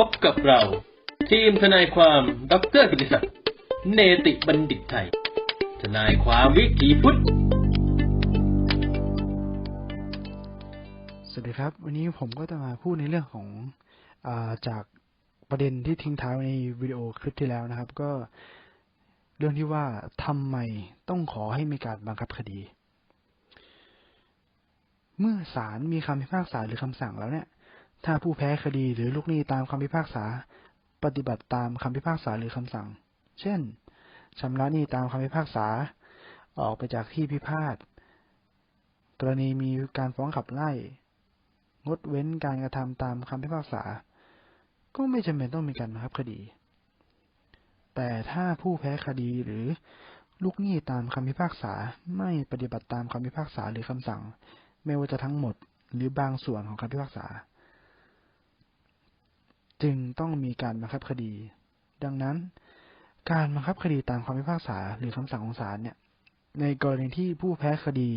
พบกับเรา ทีมทนายความดรกิติศักดิ์เนติบัณฑิตไทย ทนายความวิถีพุทธ สวัสดีครับ วันนี้ผมก็จะมาพูดในเรื่องของอาจากประเด็นที่ทิ้งท้ายในวิดีโอคลิปที่แล้วนะครับ ก็เรื่องที่ว่าทำไมต้องขอให้มีการบังคับคดี เมื่อศาลมีคำพิพากษาหรือคำสั่งแล้วเนี่ย ถ้าผู้แพ้คดีหรือลูกหนี้ตามคำพิพากษา ปฏิบัติตามคำพิพากษาหรือคำสั่ง เช่นชำระหนี้ตามคำพิพากษา ออกไปจากที่พิพาท กรณีมีการฟ้องขับไล่ งดเว้นการกระทำตามคำพิพากษา ก็ไม่จำเป็นต้องมีการบังคับคดี แต่ถ้าผู้แพ้คดีหรือลูกหนี้ตามคำพิพากษาไม่ปฏิบัติตามคำพิพากษาหรือคำสั่ง ไม่ว่าจะทั้งหมดหรือบางส่วนของคำพิพากษา จึงต้องมีการบังคับคดี ดังนั้น การบังคับคดีตามคำพิพากษาหรือคำสั่งของศาลเนี่ยในกรณีที่ผู้แพ้คดี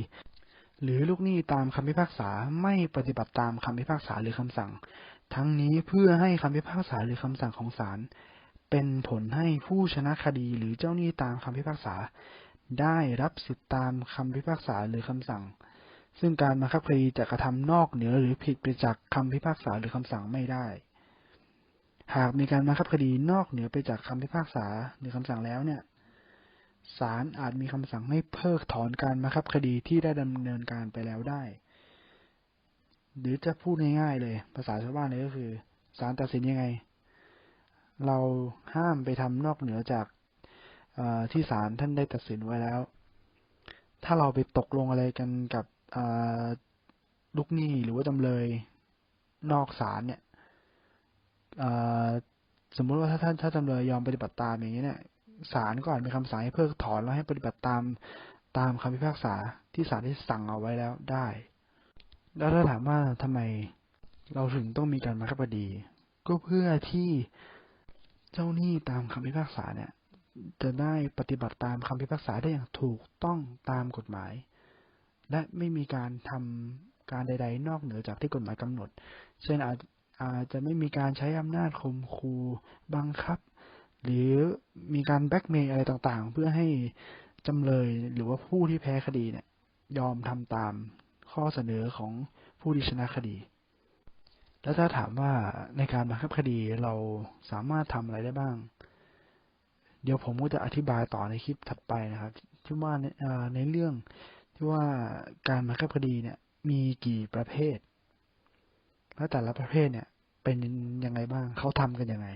หรือลูกหนี้ตามคำพิพากษาไม่ปฏิบัติตามคำพิพากษาหรือคำสั่ง ทั้งนี้เพื่อให้คำพิพากษาหรือคำสั่งของศาลเป็นผลให้ผู้ชนะคดีหรือเจ้าหนี้ตามคำพิพากษา ได้รับสิทธิตามคำพิพากษาหรือคำสั่ง ซึ่งการบังคับคดีจะกระทำนอกเหนือหรือผิดไปจากคำพิพากษาหรือคำสั่งไม่ได้ หากมีการบังคับคดีนอกเหนือไปจากคำพิพากษาหรือคำสั่งแล้วเนี่ยศาลอาจมีคำสั่งให้เพิกถอนการบังคับคดีที่ได้ดำเนินการไปแล้วได้ หรือจะพูดง่ายๆเลย ภาษาชาวบ้านเลยก็คือศาลตัดสินยังไง เราห้ามไปทำนอกเหนือจากที่ศาลท่านได้ตัดสินไว้แล้ว ถ้าเราไปตกลงอะไรกันกับลูกหนี้หรือว่าจำเลยนอกศาลเนี่ย สมมุติว่าถ้าท่านถ้าจำเลยยอมปฏิบัติตามอย่างนี้เนี่ยศาลก็อาจมีคำสั่งให้เพิกถอนแล้วให้ปฏิบัติตามตามคำพิพากษาที่ศาลได้สั่งเอาไว้แล้วได้ แล้วถ้าถามว่าทำไมเราถึงต้องมีการบังคับคดี ก็เพื่อที่เจ้าหนี้ตามคำพิพากษาเนี่ย จะได้ปฏิบัติตามคำพิพากษาได้อย่างถูกต้องตามกฎหมาย และไม่มีการทำการใด ๆ นอกเหนือจากที่กฎหมายกำหนด เช่นอาจ อาจจะไม่มีการใช้อำนาจข่มขู่บังคับ หรือมีการแบ็กเมย์อะไรต่างๆ เพื่อให้จำเลยหรือว่าผู้ที่แพ้คดีเนี่ย ยอมทำตามข้อเสนอของผู้ที่ชนะคดี แล้วถ้าถามว่าในการบังคับคดีเราสามารถทำอะไรได้บ้าง เดี๋ยวผมก็จะอธิบายต่อในคลิปถัดไปนะครับที่ว่าในเอ่อในเรื่องที่ว่าการบังคับคดีเนี่ยมีกี่ประเภท และแต่ละประเภทเนี่ย เป็นยังไงบ้างเขาทำกันยังไง